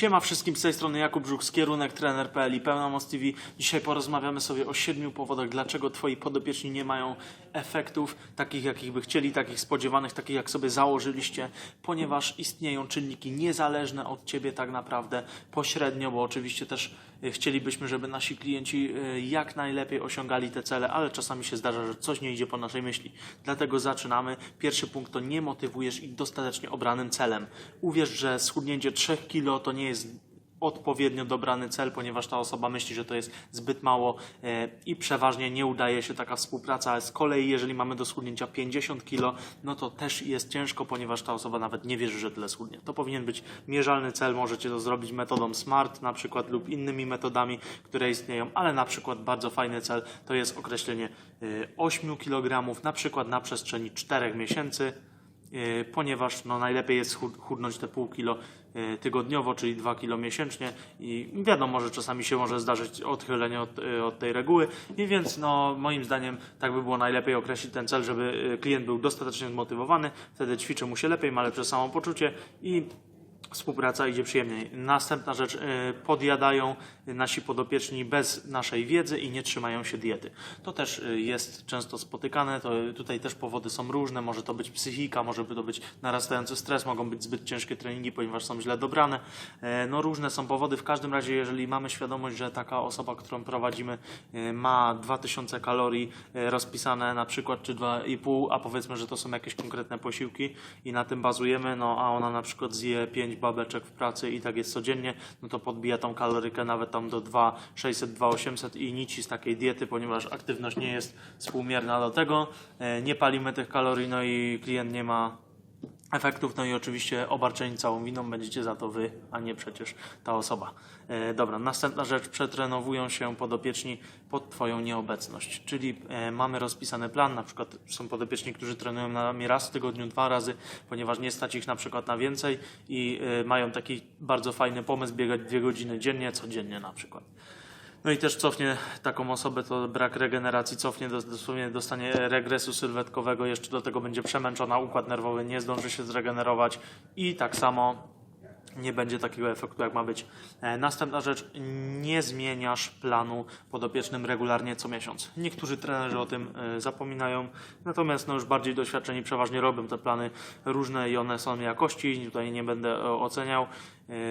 Siema wszystkim z tej strony Jakub Żuk z kierunek trener.pl i Pełna Moc TV. Dzisiaj porozmawiamy sobie o siedmiu powodach, dlaczego twoi podopieczni nie mają efektów takich, jakich by chcieli, takich spodziewanych, takich jak sobie założyliście, ponieważ istnieją czynniki niezależne od ciebie tak naprawdę pośrednio, bo oczywiście też chcielibyśmy, żeby nasi klienci e, jak najlepiej osiągali te cele, ale czasami się zdarza, że coś nie idzie po naszej myśli. Dlatego zaczynamy. Pierwszy punkt to nie motywujesz ich dostatecznie obranym celem. Uwierz, że schudnięcie 3 kilo to nie jest odpowiednio dobrany cel, ponieważ ta osoba myśli, że to jest zbyt mało e, i przeważnie nie udaje się taka współpraca. Z kolei, jeżeli mamy do schudnięcia 50 kg, no to też jest ciężko, ponieważ ta osoba nawet nie wierzy, że tyle schudnie. To powinien być mierzalny cel. Możecie to zrobić metodą SMART na przykład lub innymi metodami, które istnieją, ale na przykład bardzo fajny cel to jest określenie e, 8 kg na przykład na przestrzeni 4 miesięcy. E, ponieważ no, najlepiej jest chud- chudnąć te pół kilo e, tygodniowo, czyli 2 kilo miesięcznie i wiadomo, że czasami się może zdarzyć odchylenie od, e, od tej reguły. I więc no, moim zdaniem tak by było najlepiej określić ten cel, żeby klient był dostatecznie zmotywowany, wtedy ćwiczy mu się lepiej, ma lepsze samopoczucie i współpraca idzie przyjemniej. Następna rzecz, y, podjadają nasi podopieczni bez naszej wiedzy i nie trzymają się diety. To też y, jest często spotykane, to tutaj też powody są różne, może to być psychika, może to być narastający stres, mogą być zbyt ciężkie treningi, ponieważ są źle dobrane. E, No różne są powody, w każdym razie jeżeli mamy świadomość, że taka osoba, którą prowadzimy ma 2000 kalorii rozpisane na przykład, czy 2,5, a powiedzmy, że to są jakieś konkretne posiłki i na tym bazujemy, no a ona na przykład zje 5 babeczek w pracy i tak jest codziennie, no to podbija tą kalorykę nawet tam do 2600, 2800 i nici z takiej diety, ponieważ aktywność nie jest współmierna. Do tego, e, nie palimy tych kalorii, no i klient nie ma efektów, no i oczywiście obarczeni całą winą będziecie za to wy, a nie przecież ta osoba. E, dobra, następna rzecz, przetrenowują się podopieczni pod Twoją nieobecność, czyli e, mamy rozpisany plan, na przykład są podopieczni, którzy trenują na nami raz w tygodniu, dwa razy, ponieważ nie stać ich na przykład na więcej i e, mają taki bardzo fajny pomysł biegać dwie godziny dziennie, codziennie na przykład. No i też cofnie taką osobę, to brak regeneracji, cofnie, dos- dosłownie dostanie regresu sylwetkowego, jeszcze do tego będzie przemęczona, układ nerwowy nie zdąży się zregenerować i tak samo nie będzie takiego efektu, jak ma być. E, Następna rzecz, nie zmieniasz planu podopiecznym regularnie co miesiąc. Niektórzy trenerzy o tym e, zapominają, natomiast no już bardziej doświadczeni przeważnie robią te plany różne i one są jakości, tutaj nie będę e, oceniał,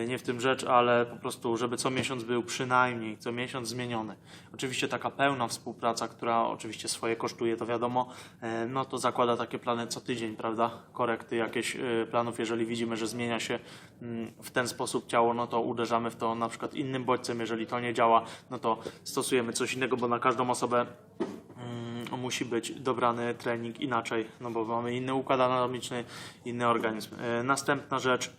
nie w tym rzecz, ale po prostu, żeby co miesiąc był przynajmniej co miesiąc zmieniony. Oczywiście taka pełna współpraca, która oczywiście swoje kosztuje, to wiadomo, e, no to zakłada takie plany co tydzień, prawda? Korekty jakieś e, planów, jeżeli widzimy, że zmienia się mm, w ten sposób ciało, no to uderzamy w to na przykład innym bodźcem, jeżeli to nie działa, no to stosujemy coś innego, bo na każdą osobę mm, musi być dobrany trening inaczej, no bo mamy inny układ anatomiczny, inny organizm. E, Następna rzecz,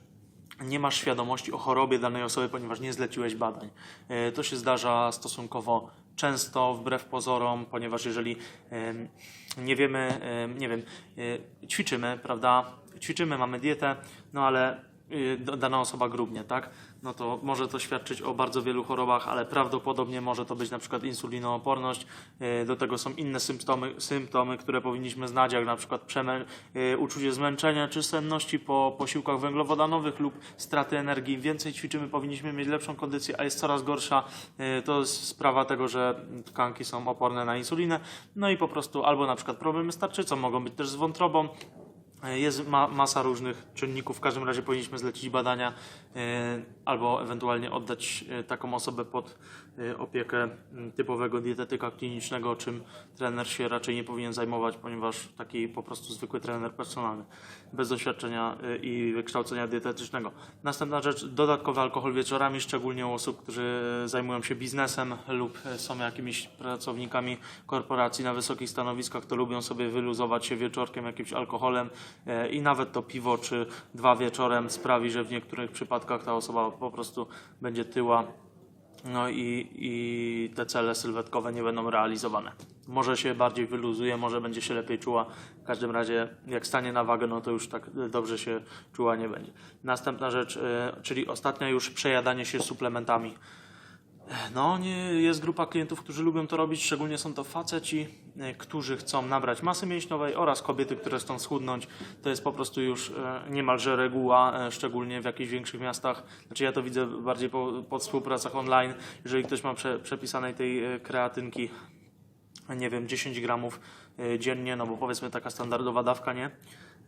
nie masz świadomości o chorobie danej osoby, ponieważ nie zleciłeś badań. E, To się zdarza stosunkowo często, wbrew pozorom, ponieważ jeżeli nie wiemy, em, nie wiem, e, ćwiczymy, prawda? Ćwiczymy, mamy dietę, no ale y, dana osoba grubnie, tak? No to może to świadczyć o bardzo wielu chorobach, ale prawdopodobnie może to być na przykład insulinooporność. Y, Do tego są inne symptomy, symptomy które powinniśmy znać, jak na przykład przemę- y, uczucie zmęczenia czy senności po posiłkach węglowodanowych lub straty energii. Im więcej ćwiczymy, powinniśmy mieć lepszą kondycję, a jest coraz gorsza. Y, To jest sprawa tego, że tkanki są oporne na insulinę. No i po prostu albo na przykład problemy z tarczycą, mogą być też z wątrobą. Jest ma, masa różnych czynników. W każdym razie powinniśmy zlecić badania e, albo ewentualnie oddać e, taką osobę pod opiekę m, typowego dietetyka klinicznego, czym trener się raczej nie powinien zajmować, ponieważ taki po prostu zwykły trener personalny, bez doświadczenia e, i wykształcenia dietetycznego. Następna rzecz, dodatkowy alkohol wieczorami, szczególnie u osób, którzy zajmują się biznesem lub e, są jakimiś pracownikami korporacji na wysokich stanowiskach, to lubią sobie wyluzować się wieczorkiem jakimś alkoholem i nawet to piwo czy dwa wieczorem sprawi, że w niektórych przypadkach ta osoba po prostu będzie tyła no i, i te cele sylwetkowe nie będą realizowane. Może się bardziej wyluzuje, może będzie się lepiej czuła. W każdym razie, jak stanie na wagę, no to już tak dobrze się czuła nie będzie. Następna rzecz, e, czyli ostatnia już przejadanie się suplementami. No, nie, jest grupa klientów, którzy lubią to robić, szczególnie są to faceci, e, którzy chcą nabrać masy mięśniowej oraz kobiety, które chcą schudnąć. To jest po prostu już e, niemalże reguła, e, szczególnie w jakichś większych miastach. Znaczy ja to widzę bardziej po, po współpracach online. Jeżeli ktoś ma prze, przepisanej tej kreatynki, nie wiem, 10 gramów dziennie, no bo powiedzmy taka standardowa dawka, nie?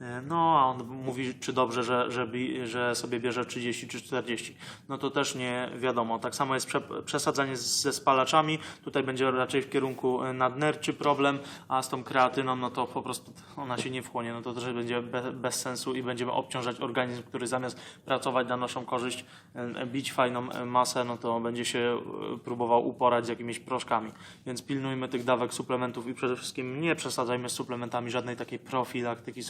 E, No, a on mówi, czy dobrze, że, że, że sobie bierze 30 czy 40. No to też nie wiadomo. Tak samo jest prze, przesadzanie ze spalaczami. Tutaj będzie raczej w kierunku e, nadnerczy problem, a z tą kreatyną, no to po prostu ona się nie wchłonie. No to też będzie be, bez sensu i będziemy obciążać organizm, który zamiast pracować na naszą korzyść, e, bić fajną masę, no to będzie się próbował uporać z jakimiś proszkami. Więc pilnujmy tych dawek suplementów i przede wszystkim nie przesadzajmy z suplementami żadnej takiej profilaktyki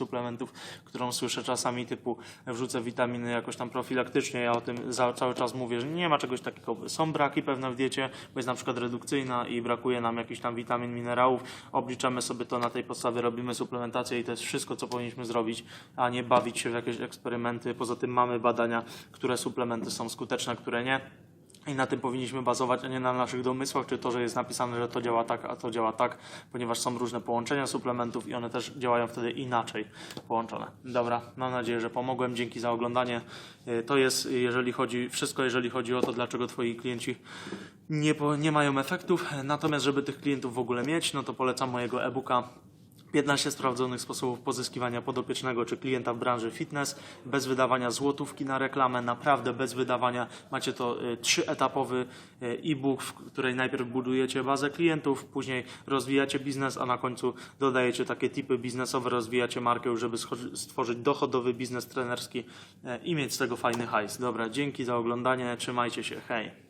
którą słyszę czasami typu wrzucę witaminy jakoś tam profilaktycznie. Ja o tym za, cały czas mówię, że nie ma czegoś takiego. Są braki pewne w diecie, bo jest na przykład redukcyjna i brakuje nam jakichś tam witamin, minerałów. Obliczamy sobie to na tej podstawie, robimy suplementację i to jest wszystko, co powinniśmy zrobić, a nie bawić się w jakieś eksperymenty. Poza tym mamy badania, które suplementy są skuteczne, które nie. I na tym powinniśmy bazować, a nie na naszych domysłach, czy to, że jest napisane, że to działa tak, a to działa tak, ponieważ są różne połączenia suplementów i one też działają wtedy inaczej połączone. Dobra, mam nadzieję, że pomogłem. Dzięki za oglądanie. Y, To jest, jeżeli chodzi, wszystko, jeżeli chodzi o to, dlaczego Twoi klienci nie, nie mają efektów. Natomiast, żeby tych klientów w ogóle mieć, no to polecam mojego e-booka 15 sprawdzonych sposobów pozyskiwania podopiecznego czy klienta w branży fitness, bez wydawania złotówki na reklamę, naprawdę bez wydawania. Macie to y, trzyetapowy y, e-book, w której najpierw budujecie bazę klientów, później rozwijacie biznes, a na końcu dodajecie takie tipy biznesowe, rozwijacie markę, żeby stworzyć dochodowy biznes trenerski y, i mieć z tego fajny hajs. Dobra, dzięki za oglądanie, trzymajcie się, hej!